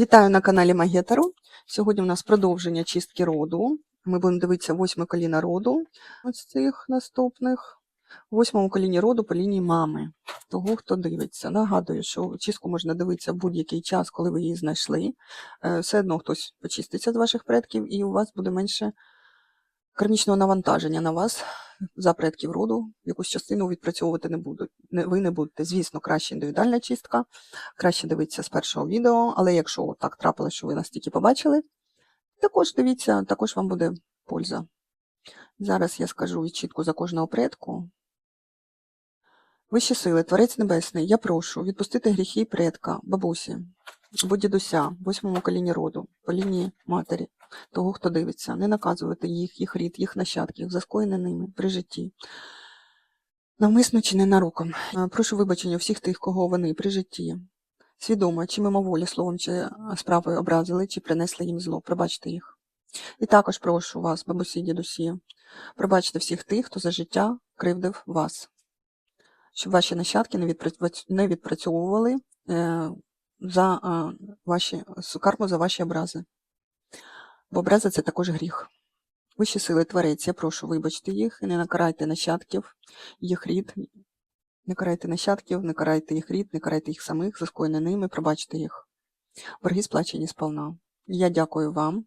Вітаю на каналі Магія. Сьогодні у нас продовження чистки роду. Ми будемо дивитися восьме коліна роду ось цих наступних. Восьмому коліні роду по лінії мами, того, хто дивиться. Нагадую, що чистку можна дивитися в будь-який час, коли ви її знайшли. Е, Все одно хтось почиститься з ваших предків, і у вас буде менше кармічного навантаження на вас за предків роду. Якусь частину відпрацьовувати не будуть. Ви не будете. Звісно, краще індивідуальна чистка, краще дивитися з першого відео, але якщо так трапилось, що ви нас тільки побачили, також дивіться, також вам буде польза. Зараз я скажу відчітку за кожного предку. Вищі сили, Творець Небесний, я прошу відпустити гріхи предка, бабусі, або дідуся, восьмому коліні роду, по лінії матері, того, хто дивиться, не наказувати їх, їх рід, їх нащадків, за скоєне ними при житті. Навмисно чи ненароком. Е, Прошу вибачення всіх тих, кого вони при житті, свідомо чи мимоволі словом чи справою образили, чи принесли їм зло. Пробачте їх. І також прошу вас, бабусі, дідусі, пробачте всіх тих, хто за життя кривдив вас, щоб ваші нащадки не, відпрацьовували е, за е, ваші карму за ваші образи. Бо образа це також гріх. Вищі сили творець, я прошу, вибачте їх і не накарайте нащадків, їх рід, не карайте нащадків, не карайте їх рід, не карайте їх самих, за скоєне ними, пробачте їх. Борги сплачені сповна. Я дякую вам,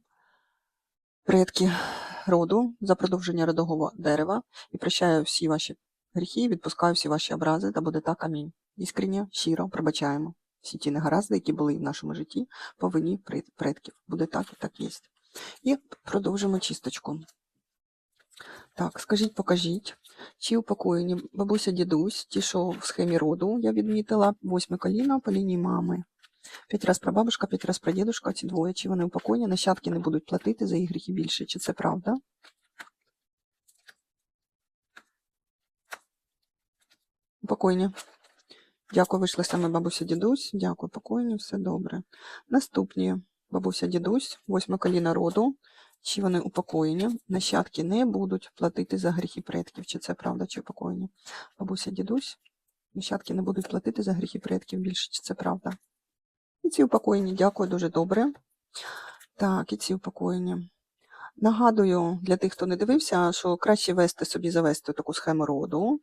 предки роду, за продовження родового дерева і прощаю всі ваші гріхи, відпускаю всі ваші образи, та буде так амінь. Іскренне, щиро пробачаємо всі ті негаразди, які були в нашому житті, по вині предків. Буде так і так є. І продовжимо чисточку. Так, скажіть, покажіть, чи упокоєні бабуся, дідусь, ті, що в схемі роду я відмітила, восьме коліно по лінії мами. П'ять раз прабабушка, п'ять раз прадідушка, ці двоє, чи вони упокоєні, нащадки не будуть платити за їх гріхи більше, чи це правда? Упокоєні. Дякую, вийшли саме бабуся, дідусь. Дякую, покойні, все добре. Наступні бабуся, дідусь, восьме коліна роду. Чи вони упокоєні? Нащадки не будуть платити за гріхи предків. Чи це правда, чи упокоєні? Бабуся, дідусь, нащадки не будуть платити за гріхи предків більше, чи це правда? І ці упокоєні, дякую, дуже добре. Так, і ці упокоєні. Нагадую для тих, хто не дивився, що краще вести собі завести таку схему роду.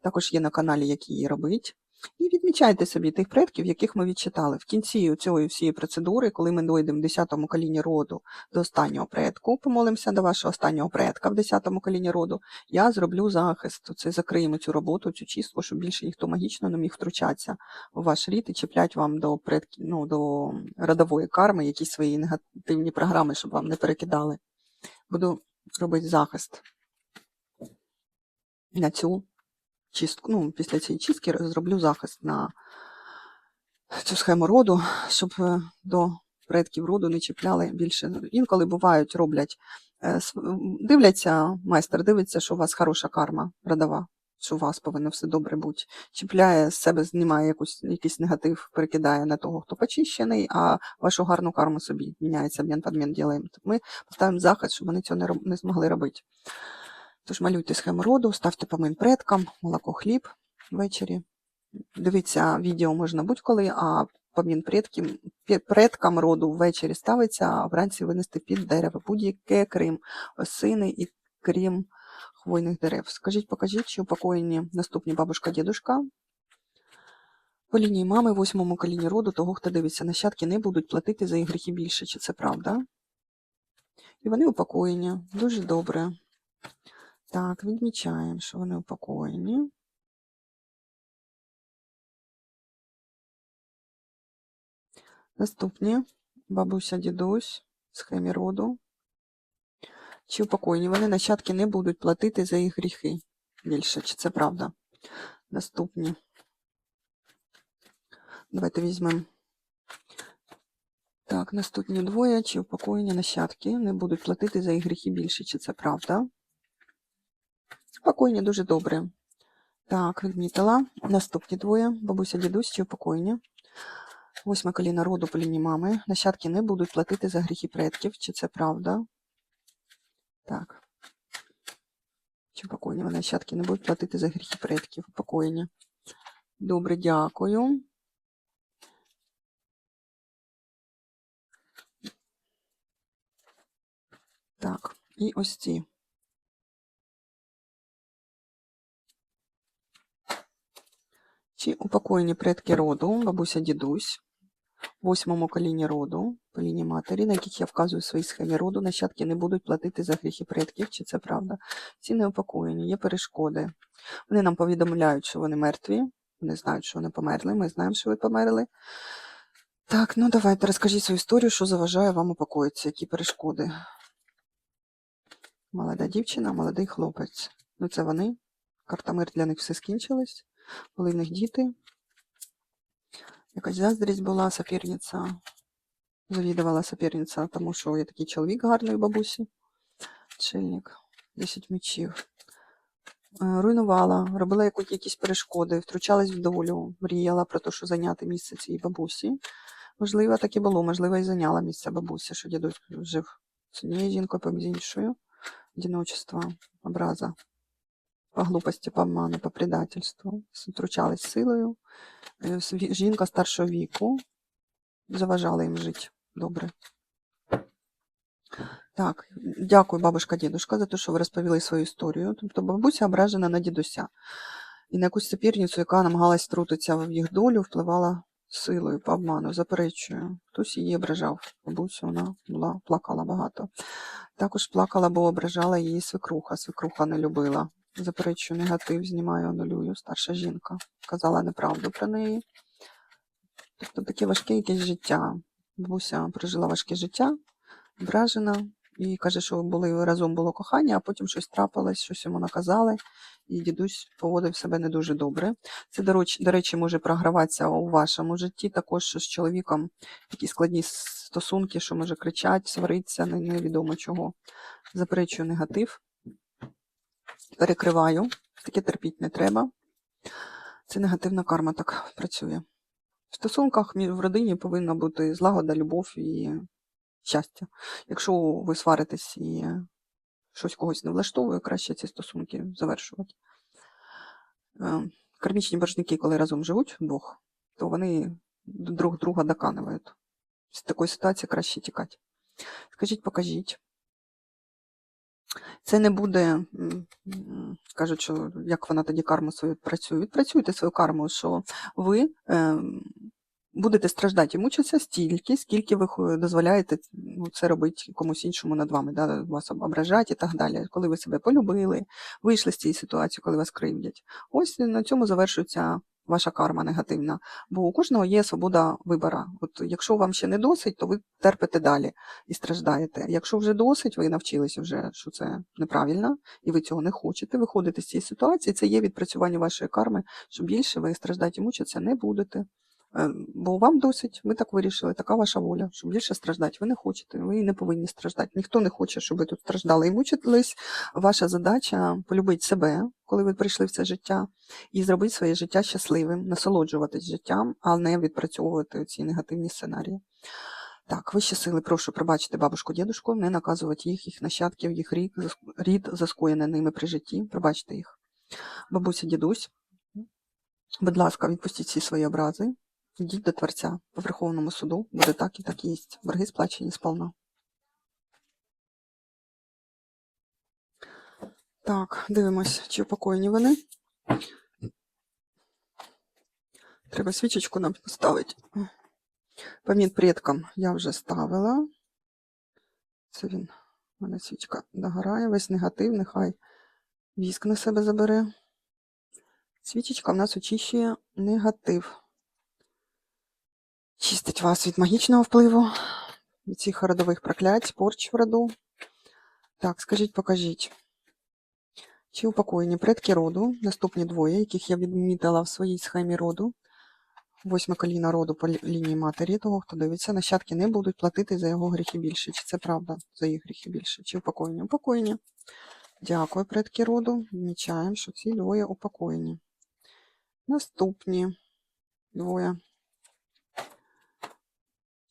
Також є на каналі, як її робить. І відмічайте собі тих предків, яких ми відчитали. В кінці цієї всієї процедури, коли ми дойдемо в 10-му коліні роду до останнього предку, помолимося до вашого останнього предка в 10-му коліні роду, я зроблю захист. Це закриємо цю роботу, цю чистку, щоб більше ніхто магічно не міг втручатися у ваш рід і чіплять вам до предків, ну, до родової карми якісь свої негативні програми, щоб вам не перекидали. Буду робити захист на цю чистку, ну, після цієї чистки зроблю захист на цю схему роду, щоб е, до предків роду не чіпляли більше. Інколи бувають, роблять, е, дивляться, майстер дивиться, що у вас хороша карма родова, що у вас повинно все добре бути. Чіпляє з себе, знімає якусь, якийсь негатив, перекидає на того, хто почищений, а вашу гарну карму собі міняється, обмін подмін ділаємо. Ми поставимо захист, щоб вони цього не, роб- не змогли робити. Тож малюйте схему роду, ставте помин предкам, молоко, хліб ввечері. Дивіться відео можна будь-коли, а помін предків, предкам роду ввечері ставиться, а вранці винести під дерево. Будь-яке крім осини і крім хвойних дерев. Скажіть, покажіть, чи упокоєні наступні бабушка, дідушка. По лінії мами, восьмому коліні роду, того, хто дивиться, нащадки не будуть платити за їх гріхи більше, чи це правда? І вони упокоєні. Дуже добре. Так, відмічаємо, що вони упокоєні. Наступні бабуся, дідусь, схемі роду. Чи упокоєні вони нащадки не будуть платити за їх гріхи більше, чи це правда? Наступні. Давайте візьмемо. Так, наступні двоє, чи упокоєні нащадки не будуть платити за їх гріхи більше, чи це правда? Покойні дуже добре. Так, відмітила. Наступні двоє. Бабуся, дідусь чи покойні. Восьме коліна роду по лінії мами. Нащадки не будуть платити за гріхи предків. Чи це правда? Так. Чи покойні? Вони нащадки не будуть платити за гріхи предків. Покойні. Добре, дякую. Так, і ось ці. Чи упокоєні предки роду, бабуся дідусь, восьмому коліні роду, по лінії матері, на яких я вказую в своїй схемі роду, нащадки не будуть платити за гріхи предків, чи це правда? Ці не упокоєні, є перешкоди. Вони нам повідомляють, що вони мертві, вони знають, що вони померли, ми знаємо, що ви померли. Так, ну давайте розкажіть свою історію, що заважає вам упокоїтися, які перешкоди. Молода дівчина, молодий хлопець. Ну, це вони. Карта мир для них все скінчилось. Були в них діти. Якась заздрість була, соперниця. Завідувала соперниця, тому що є такий чоловік гарний у бабусі. Чельник. 10 мечів. Е, Руйнувала, робила якісь перешкоди, втручалась в долю, мріяла про те, що зайняти місце цієї бабусі. Можливо, так і було, можливо, і зайняла місце бабусі, що дідусь жив з однією жінкою, з іншою. Одиночество, образа, по глупості, по обману, по предательству. Втручалась силою. Е, Жінка старшого віку заважала їм жити добре. Так, дякую, бабушка, дідушка, за те, що ви розповіли свою історію. Тобто бабуся ображена на дідуся. І на якусь суперницю, яка намагалась втрутитися в їх долю, впливала силою по обману. Заперечую. Хтось її ображав. Бабусю вона була, плакала багато. Також плакала, бо ображала її свекруха. Свекруха не любила. Заперечую, негатив, знімаю, анулюю. Старша жінка. Казала неправду про неї. Тобто таке важке якесь життя. Бабуся прожила важке життя, ображена, і каже, що були разом було кохання, а потім щось трапилось, щось йому наказали, і дідусь поводив себе не дуже добре. Це, до речі, може програватися у вашому житті, також що з чоловіком такі складні стосунки, що може кричать, свариться, невідомо чого. Заперечую негатив, перекриваю, таке терпіть не треба. Це негативна карма так працює. В стосунках в родині повинна бути злагода, любов і щастя. Якщо ви сваритесь і щось когось не влаштовує, краще ці стосунки завершувати. Е, Кармічні боржники, коли разом живуть вдвох, то вони друг друга доканують. З такої ситуації краще тікати. Скажіть, покажіть. Це не буде, кажуть, як вона тоді карму свою працює. Відпрацюйте свою карму, що ви ем, будете страждати і мучитися стільки, скільки ви дозволяєте ну, це робити комусь іншому над вами, да, вас об- ображати і так далі. Коли ви себе полюбили, вийшли з цієї ситуації, коли вас кривдять. Ось на цьому завершується ваша карма негативна. Бо у кожного є свобода вибора. От якщо вам ще не досить, то ви терпите далі і страждаєте. Якщо вже досить, ви навчилися вже, що це неправильно, і ви цього не хочете, виходите з цієї ситуації, це є відпрацювання вашої карми, що більше ви страждати і мучитися не будете. Е, Бо вам досить, ви так вирішили, така ваша воля, щоб більше страждати. Ви не хочете, ви не повинні страждати. Ніхто не хоче, щоб ви тут страждали і мучились. Ваша задача полюбити себе, коли ви прийшли в це життя, і зробити своє життя щасливим, насолоджуватись життям, а не відпрацьовувати ці негативні сценарії. Так, вищі сили, прошу пробачити бабушку, дідушку, не наказувати їх, їх нащадків, їх рід, рід заскоєне ними при житті. Пробачте їх. Бабуся, дідусь, будь ласка, відпустіть всі свої образи. Йдіть до Творця по Верховному суду, буде так і так і є. Борги сплачені сповна. Так, дивимось, чи упокоєні вони. Треба свічечку нам поставити. Пам'ять предкам я вже ставила. Це він. У мене свічка догорає, весь негатив, нехай віск на себе забере. Свічечка в нас очищує негатив. Чистить вас від магічного впливу, від цих родових проклять, порч в роду. Так, скажіть, покажіть. Чи упокоєні предки роду, наступні двоє, яких я відмітила в своїй схемі роду, восьме коліна роду по лінії матері, того, хто дивиться, нащадки не будуть платити за його гріхи більше. Чи це правда? За їх гріхи більше? Чи упокоєні? Упокоєні. Дякую, предки роду. Відмічаємо, що ці двоє упокоєні. Наступні двоє.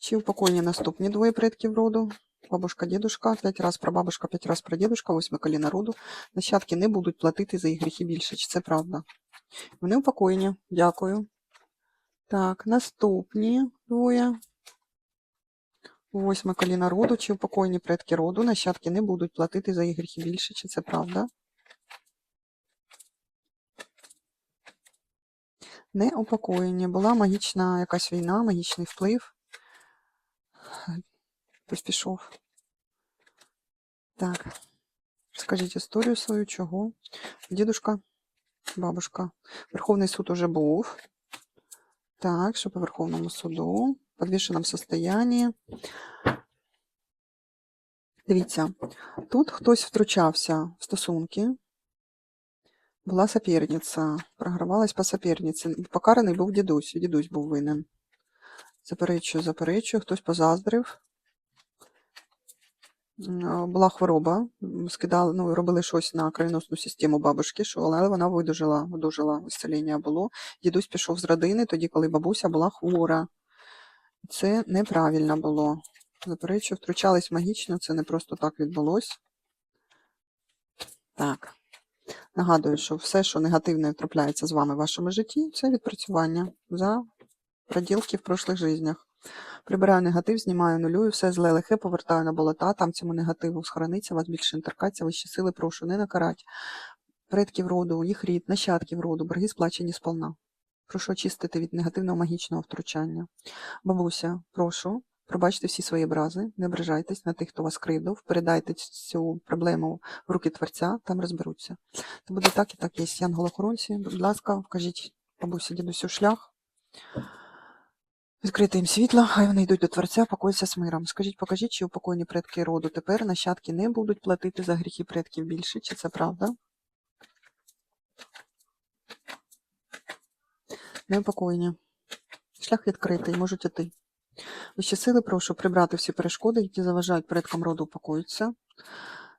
Чи упокоєні наступні двоє предків роду? Бабушка, дідушка, п'ять раз прабабушка, п'ять раз прадідушка, восьме коліна роду. Нащадки не будуть платити за їх гріхи більше. Чи це правда? Вони упокоєні. Дякую. Так, наступні двоє. Восьме коліна роду, чи упокоєні предки роду, нащадки не будуть платити за їх гріхи більше, чи це правда? Не упокоєні. Була магічна якась війна, магічний вплив. Пішов. Так. Скажіть історію свою, чого? Дідушка, бабушка. Верховний суд уже був. Так, що по Верховному суду? В подвішеному состоянні. Дивіться, тут хтось втручався в стосунки. Була соперниця, програвалась по соперниці. Покараний був дідусь, дідусь був винен. Заперечую, заперечую, хтось позаздрив. Була хвороба, скидали, ну, робили щось на кровеносну систему бабушки, що, але вона видужила, видужила, ісцеління було. Дідусь пішов з родини, тоді, коли бабуся була хвора. Це неправильно було. Заперечую, втручались магічно, це не просто так відбулось. Так. Нагадую, що все, що негативне трапляється з вами в вашому житті, це відпрацювання за проділки в прошлих жизнях. Прибираю негатив, знімаю нулюю, все зле лихе, повертаю на болота, там цьому негативу схорониться, вас більше не торкаться, вищі сили, прошу, не накарать. Предків роду, їх рід, нащадків роду, борги сплачені сполна. Прошу очистити від негативного магічного втручання. Бабуся, прошу, пробачте всі свої образи, не ображайтесь на тих, хто вас кривдив, передайте цю проблему в руки Творця, там розберуться. Це буде так і так є. Янголохоронці, будь ласка, вкажіть бабусі, дідусю шлях. Відкрити їм світло, хай вони йдуть до Творця, покоїться з миром. Скажіть, покажіть, чи упокойні предки роду тепер нащадки не будуть платити за гріхи предків більше, чи це правда? Неупокоєні. Шлях відкритий, можуть іти. Вищі сили прошу прибрати всі перешкоди, які заважають предкам роду упокоїтися.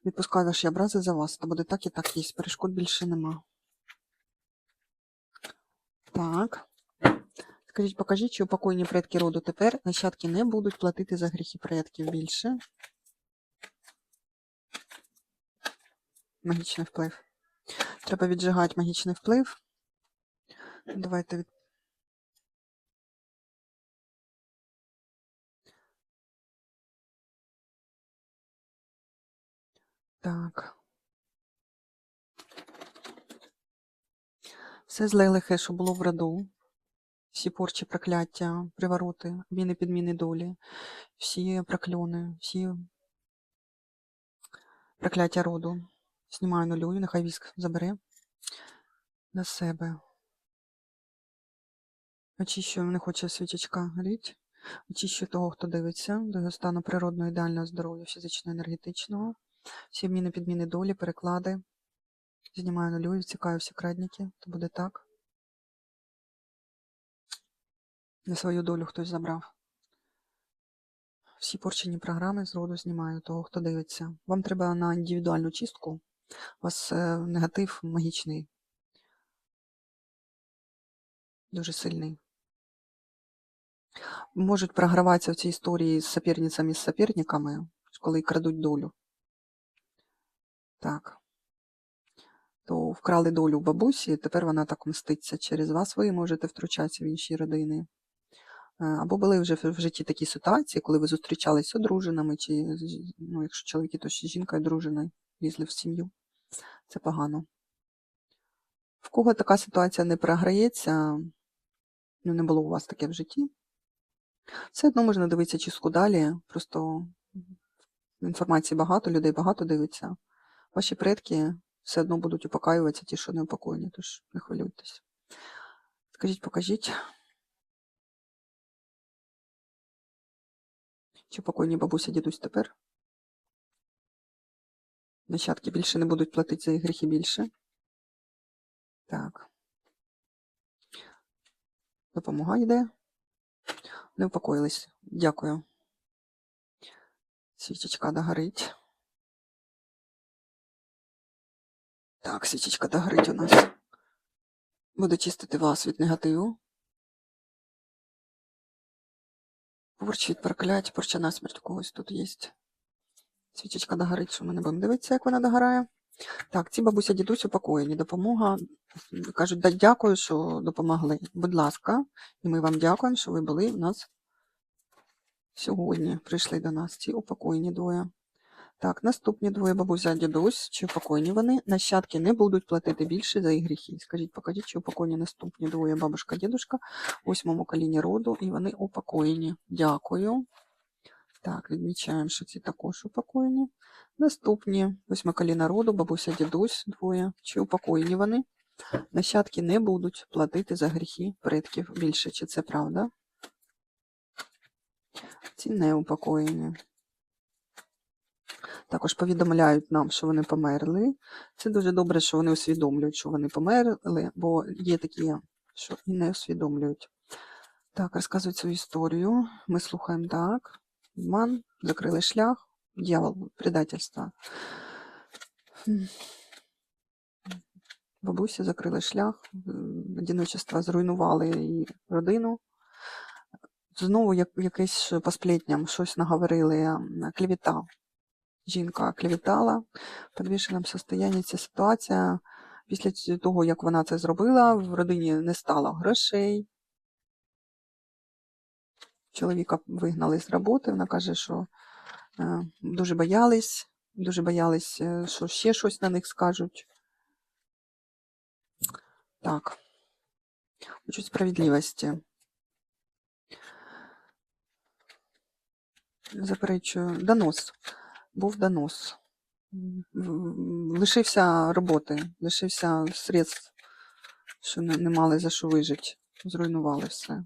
Відпускаю ваші образи за вас. Та буде так і так є. Перешкод більше нема. Так. Скажіть, покажіть, чи упокоєні предки роду тепер нащадки не будуть платити за гріхи предків більше. Магічний вплив. Треба віджигати магічний вплив. Давайте від... Так. Все зле лихе, що було в роду. Всі порчі, прокляття, привороти, міни підміни долі, всі прокльони, всі прокляття роду. Знімаю нулюю, нехай віск забере на себе. Очищую, не хоче свічечка горіть. Очищую того, хто дивиться, до його стану природного ідеального здоров'я, фізичного, енергетичного. Всі міни підміни долі, переклади. Знімаю нулюю, відсікаю всі крадники. То буде так. На свою долю хтось забрав. Всі порчені програми з роду знімаю того, хто дивиться. Вам треба на індивідуальну чистку. У вас е, негатив магічний. Дуже сильний. Можуть програватися в цій історії з соперницями з соперниками, коли крадуть долю. Так. То вкрали долю бабусі, тепер вона так мститься через вас. Ви можете втручатися в інші родини. Е, Або були вже в житті такі ситуації, коли ви зустрічались з одруженими, чи ну, якщо чоловіки, то ще жінка і дружина лізли в сім'ю. Це погано. В кого така ситуація не програється, ну не було у вас таке в житті, все одно можна дивитися чистку далі. Просто інформації багато, людей багато дивиться. Ваші предки все одно будуть упокаюватися, ті, що не упокоєні, тож не хвилюйтесь. Скажіть, покажіть. Чи покойні бабуся, дідусь тепер? Нащадки більше не будуть платити за їх гріхи більше. Так. Допомога йде. Не упокоїлись. Дякую. Свічечка догорить. Так, свічечка догорить у нас. Буду чистити вас від негативу. Порч від проклять, порча насмерть у когось тут є. Свічечка догорить, що ми не будемо дивитися, як вона догорає. Так, ці бабуся дідусь упокоєні. Допомога. Кажуть, да, дякую, що допомогли. Будь ласка, і ми вам дякуємо, що ви були в нас сьогодні прийшли до нас ці упокоєні двоє. Так, наступні двоє бабуся, дідусь, чи упокоєні вони. Нащадки не будуть платити більше за їх гріхи. Скажіть, покажіть, чи упокоєні наступні двоє бабушка, дідушка, восьмому коліні роду, і вони упокоєні. Дякую. Так, відмічаємо, що ці також упокоєні. Наступні восьме коліна роду, бабуся, дідусь, двоє. Чи упокоєні вони? Нащадки не будуть платити за гріхи предків більше. Чи це правда? Ці не упокоєні. Також повідомляють нам, що вони померли. Це дуже добре, що вони усвідомлюють, що вони померли, бо є такі, що і не усвідомлюють. Так, розказують свою історію. Ми слухаємо так. Обман, закрили шлях, дьявол, предательство. Бабусі закрили шлях, м, одиночество зруйнували її родину. Знову як, якесь по сплетням щось наговорили, м, клевета. Жінка клевітала в підвішеному состоянні. Ця ситуація після того, як вона це зробила, в родині не стало грошей. Чоловіка вигнали з роботи. Вона каже, що е, дуже боялись, дуже боялись, е, що ще щось на них скажуть. Так. Хочуть справедливості. Заперечую, донос. Був донос. Лишився роботи, лишився средств, що не, не мали за що вижити. Зруйнували все.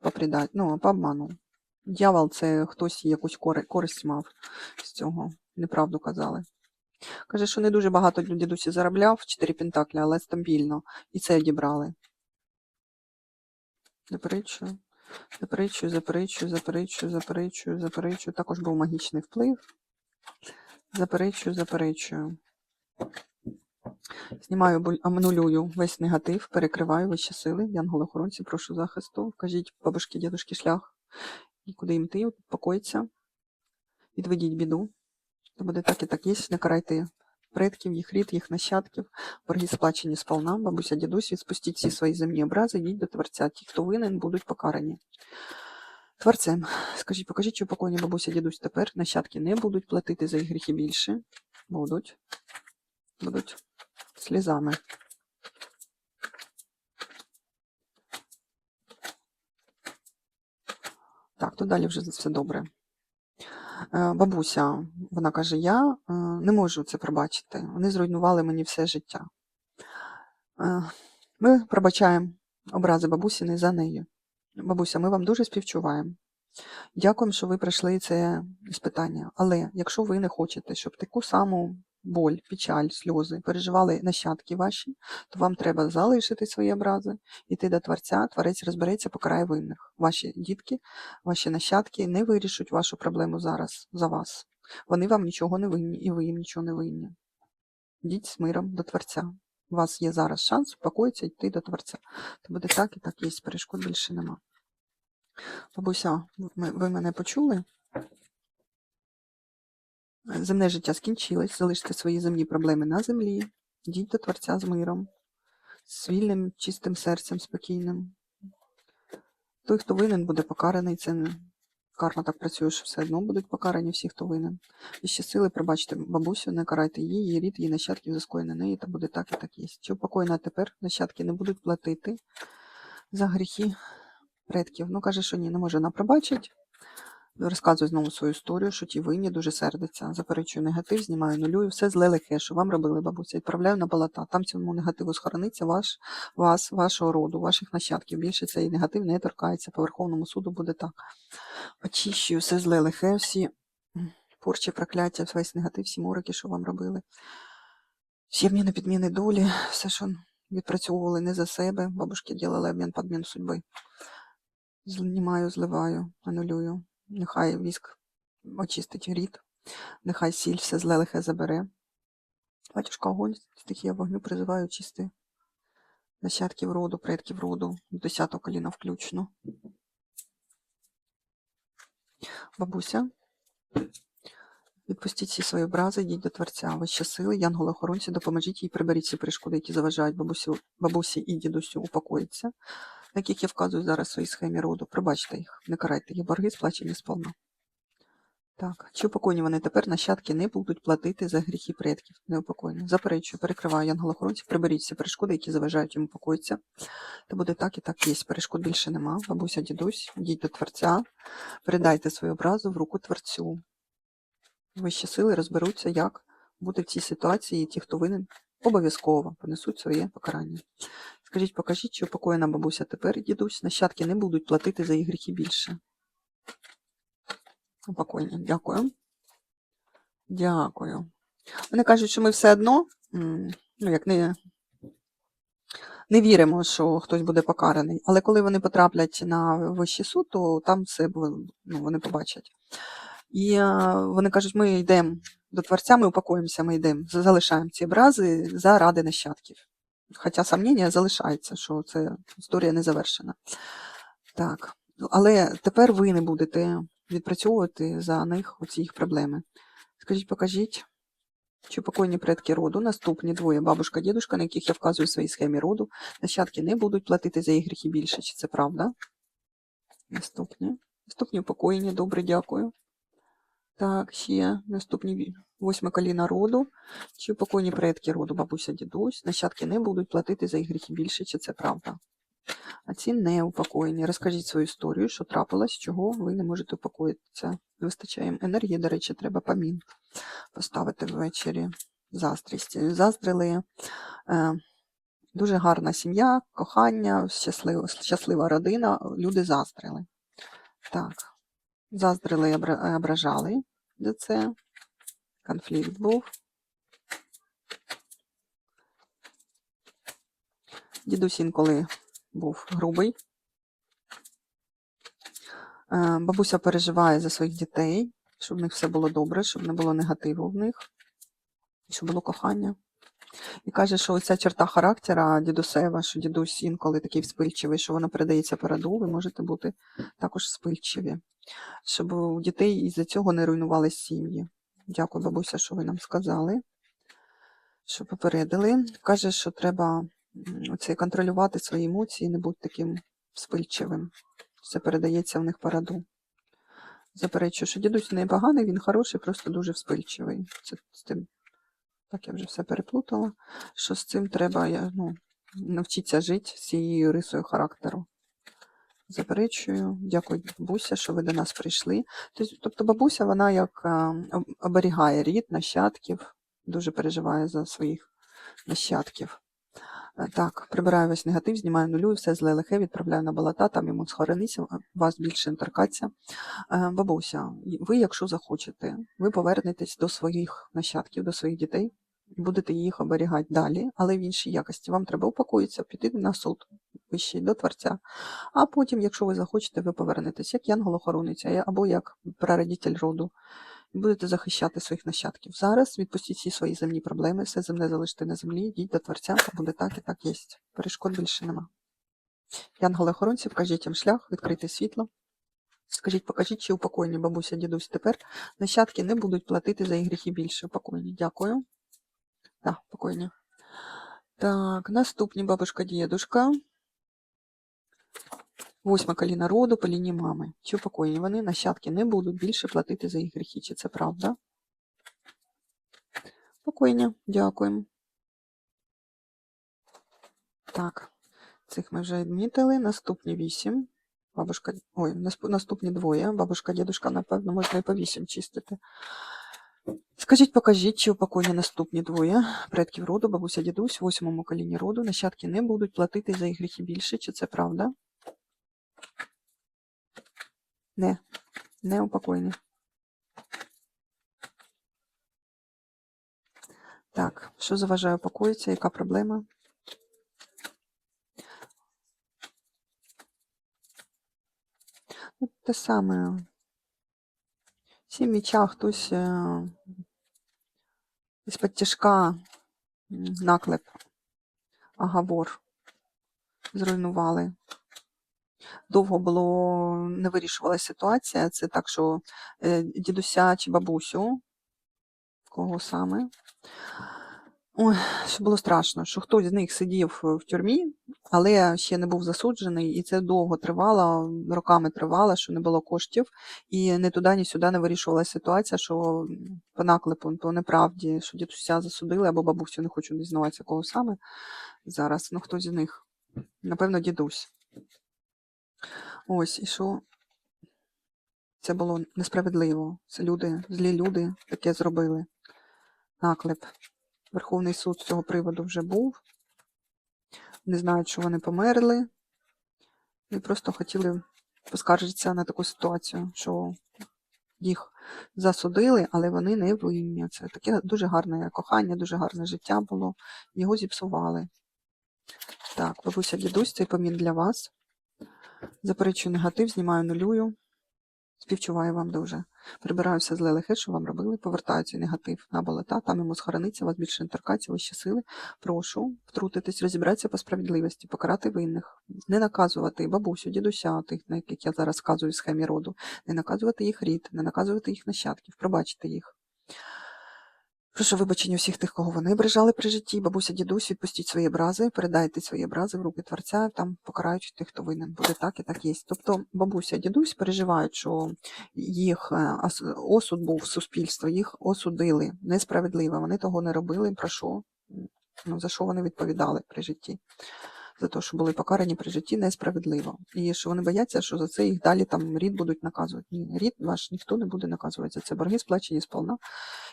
Попридать, ну, по обману. Дьявол це хтось якусь користь мав з цього. Неправду казали. Каже, що не дуже багато дідусі заробляв, 4 пентаклі, але стабільно. І це одібрали. Заперечую, заперечую, заперечую, заперечую, заперечую, заперечую. Також був магічний вплив. Заперечую, заперечую. Знімаю, анулюю весь негатив, перекриваю вищі сили. Янголи-охоронці, прошу захисту. Вкажіть бабушки, дідушки шлях. І куди їм йти, покоїться. Відведіть біду. То буде так і так є. Не карайте предків, їх рід, їх нащадків. Борги сплачені сполна. Бабуся, дідусь, відпустіть всі свої земні образи, йдіть до Творця. Ті, хто винен, будуть покарані. Творцем, скажіть, покажіть, чи покойні бабуся, дідусь тепер нащадки не будуть платити за їх гріхи більше. Будуть. Будуть слізами. Так, то далі вже все добре. Е, Бабуся, вона каже: я е, не можу це пробачити. Вони зруйнували мені все життя. Е, Ми пробачаємо образи бабусіни за нею. Бабуся, ми вам дуже співчуваємо. Дякуємо, що ви пройшли це іспитання. Але якщо ви не хочете, щоб таку саму боль, печаль, сльози переживали нащадки ваші, то вам треба залишити свої образи, йти до Творця, Творець розбереться, покарає винних. Ваші дітки, ваші нащадки не вирішуть вашу проблему зараз за вас. Вони вам нічого не винні, і ви їм нічого не винні. Йдіть з миром до Творця. У вас є зараз шанс успокоїтися, йти до Творця. То буде так і так є, перешкод більше нема. Бабуся, ви мене почули? Земне життя скінчилось, залиште свої земні проблеми на землі, йдіть до Творця з миром, з вільним, чистим серцем, спокійним. Той, хто винен, буде покараний. Це карма так працює, що все одно будуть покарані всі, хто винен. І ще сили, пробачте бабусю, не карайте її, її рід, її нащадків за скоєне неї, та буде так і так є. Чи упокоєна тепер нащадки не будуть платити за гріхи предків. Ну, каже, що ні, не може вона пробачити. Розказує знову свою історію, що ті винні дуже сердиться. Заперечую негатив, знімаю нулюю, все зле лихе, що вам робили бабуся. Відправляю на балата. Там цьому негативу схорониться ваш, вас, вашого роду, ваших нащадків. Більше цей негатив не торкається. По Верховному суду буде так. Очищую все зле лихе, всі порчі, прокляття, весь негатив, всі мороки, що вам робили. Всі обміни, підміни долі, все, що відпрацьовували не за себе. Бабушки ділили обмін, підмін судьби. Знімаю, зливаю, анулюю. Нехай віск очистить рід, нехай сіль все зле лихе забере. Батюшка огонь, стихія вогню призиваю чисти нащадків роду, предків роду, 10 коліна включно. Бабуся, відпустіть всі свої образи, йдіть до Творця. Вищі сили, янголи-охоронці, допоможіть їй, приберіть всі перешкоди, які заважають бабусі, бабусі і дідусю упокоїться. На яких я вказую зараз в своїй схемі роду. Пробачте їх, не карайте їх борги, сплачені сповна. Так, чи упокойні вони тепер нащадки не будуть платити за гріхи предків? Не упокойні. Заперечую, перекриваю янголохоронців, приберіть всі перешкоди, які заважають їм упокоїтися. Та буде так і так є. Перешкод більше нема. Бабуся, дідусь, йдіть до Творця, передайте свою образу в руку Творцю. Вищі сили розберуться, як бути в цій ситуації, і ті, хто винен, обов'язково понесуть своє покарання. Скажіть, покажіть, чи упокоєна бабуся тепер, дідусь, нащадки не будуть платити за їх гріхи більше. Упокоєння. Дякую. Дякую. Вони кажуть, що ми все одно, ну, як не, не віримо, що хтось буде покараний. Але коли вони потраплять на вищий суд, то там все ну, вони побачать. І е, вони кажуть, ми йдемо до Творця, ми упокоїмося, ми йдемо, залишаємо ці образи заради нащадків. Хоча сумніння залишається, що це історія не завершена. Так. Ну, Але тепер ви не будете відпрацьовувати за них оці їх проблеми. Скажіть, покажіть, чи покойні предки роду, наступні двоє бабушка, дідушка, на яких я вказую в своїй схемі роду, нащадки не будуть платити за їх гріхи більше, чи це правда? Наступні. Наступні упокоєння, добре, дякую. Так, ще наступні восьме коліна роду. Чи покойні предки роду, бабуся, дідусь, нащадки не будуть платити за їх гріхи більше, чи це правда? А ці не упокоєні. Розкажіть свою історію, що трапилось, чого ви не можете упокоїтися. Не вистачає енергії, до речі, треба помін поставити ввечері. Заздрість. Заздрили. Е, дуже гарна сім'я, кохання, щаслива, щаслива родина. Люди заздрили. Так. Заздрили і ображали за це. Конфлікт був. Дідусь інколи був грубий. Е, Бабуся переживає за своїх дітей, щоб в них все було добре, щоб не було негативу в них, щоб було кохання. І каже, що оця черта характера дідусева, що дідусь інколи такий вспильчивий, що вона передається по роду, ви можете бути також вспильчиві, щоб у дітей із-за цього не руйнувались сім'ї. Дякую, бабуся, що ви нам сказали, що попередили. Каже, що треба оце, контролювати свої емоції, не бути таким вспильчивим. Це передається в них по роду. Заперечую, що дідусь не він хороший, просто дуже вспильчивий. Це з так я вже все переплутала, що з цим треба я, ну, навчитися жити з цією рисою характеру. Заперечую, дякую, бабуся, що ви до нас прийшли. Тобто, тобто бабуся, вона як оберігає рід, нащадків, дуже переживає за своїх нащадків. Е, Так, прибираю весь негатив, знімаю нулю, все зле лихе, відправляю на болота, там йому схорониться, вас більше не торкаться. Е, Бабуся, ви, якщо захочете, ви повернетесь до своїх нащадків, до своїх дітей, будете їх оберігати далі, але в іншій якості. Вам треба упокоїтися, піти на суд вищий до Творця. А потім, якщо ви захочете, ви повернетесь як янгол-охоронець, або як прародитель роду. Будете захищати своїх нащадків. Зараз відпустіть всі свої земні проблеми, все земне залиште на землі, йдіть до Творця, та буде так і так є. Перешкод більше нема. Янголи-охоронці, вкажіть їм шлях, відкрийте світло. Скажіть, покажіть, чи упокойні бабуся, дідусь тепер нащадки не будуть платити за їх гріхи більше. Упокойні. Дякую. Так, покойні. Так, наступні бабушка, дідушка. Восьма коліна роду по лінії мами. Чи упокоєні вони нащадки не будуть більше платити за їх гріхи? Чи це правда? Покойня, дякуємо. Так, цих ми вже відмітили. Наступні вісім. Бабушка, ой, наступні двоє. Бабушка, дідушка, напевно, можна і по вісім чистити. Скажіть, покажіть, чи упокоєні наступні двоє предків роду, бабуся, дідусь, восьмому коліні роду, нащадки не будуть платити за їх гріхи більше, чи це правда? Не, не упокоєні. Так, що заважає упокоїтися, яка проблема? Ну, те саме. Сім міча хтось е, із-під тяжка наклеп, агавор зруйнували. Довго було не вирішувала ситуація. Це так, що е, дідуся чи бабусю, кого саме, Що було страшно, що хтось з них сидів е, в тюрмі, але ще не був засуджений, і це довго тривало, роками тривало, що не було коштів, і не туди, ні сюди не вирішувалася ситуація, що по наклепу, по неправді, що дідуся засудили, або бабусю, не хочу дізнаватися, кого саме зараз. Ну, хтось з них. Напевно, дідусь. Ось, і що це було несправедливо. Це люди, злі люди таке зробили. Наклеп. Верховний суд з цього приводу вже був. Не знають, що вони померли. І просто хотіли поскаржитися на таку ситуацію, що їх засудили, але вони не винні. Це таке дуже гарне кохання, дуже гарне життя було. Його зіпсували. Так, бабуся дідусь, цей помін для вас. Заперечую негатив, знімаю нулюю. Співчуваю вам дуже. Прибираюся з зле лихе, що вам робили, повертаю цей негатив на болота, там йому схорониться, вас більше не торкається, вищі сили. Прошу втрутитись, розібратися по справедливості, покарати винних, не наказувати бабусю, дідуся, тих, на яких я зараз вказую в схемі роду, не наказувати їх рід, не наказувати їх нащадків, пробачити їх. Прошу вибачення усіх тих, кого вони ображали при житті. Бабуся, дідусь, відпустіть свої образи, передайте свої образи в руки Творця, там покарають тих, хто винен. Буде так і так є. Тобто бабуся, дідусь переживають, що їх е, осуд був в суспільство, їх осудили несправедливо. Вони того не робили. Про що? Ну, за що вони відповідали при житті? За те, що були покарані при житті несправедливо. І що вони бояться, що за це їх далі там рід будуть наказувати. Ні, рід ваш ніхто не буде наказувати. За це борги сплачені сполна.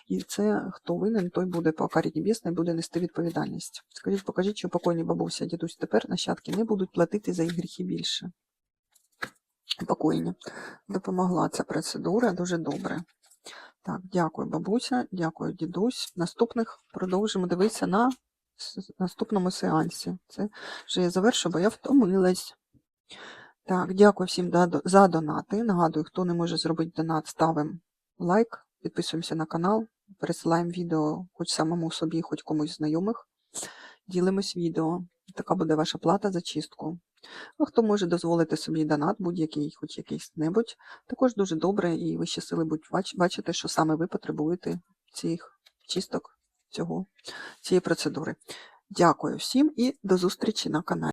І це хто винен, той буде по карі небесній, буде нести відповідальність. Скажіть, покажіть, що покойні бабуся, дідусь тепер нащадки не будуть платити за їх гріхи більше. Покойні. Допомогла ця процедура дуже добре. Так, дякую, бабуся, дякую, дідусь. Наступних продовжимо дивитися на с- наступному сеансі. Це вже я завершу, бо я втомилась. Так, дякую всім за донати. Нагадую, хто не може зробити донат, ставимо лайк, підписуємося на канал, пересилаємо відео хоч самому собі, хоч комусь знайомих. Ділимось відео. Така буде ваша плата за чистку. А хто може дозволити собі донат, будь-який, хоч якийсь небудь, також дуже добре, і вищі сили будуть бач- що саме ви потребуєте цих чисток, цього, цієї процедури. Дякую всім і до зустрічі на каналі.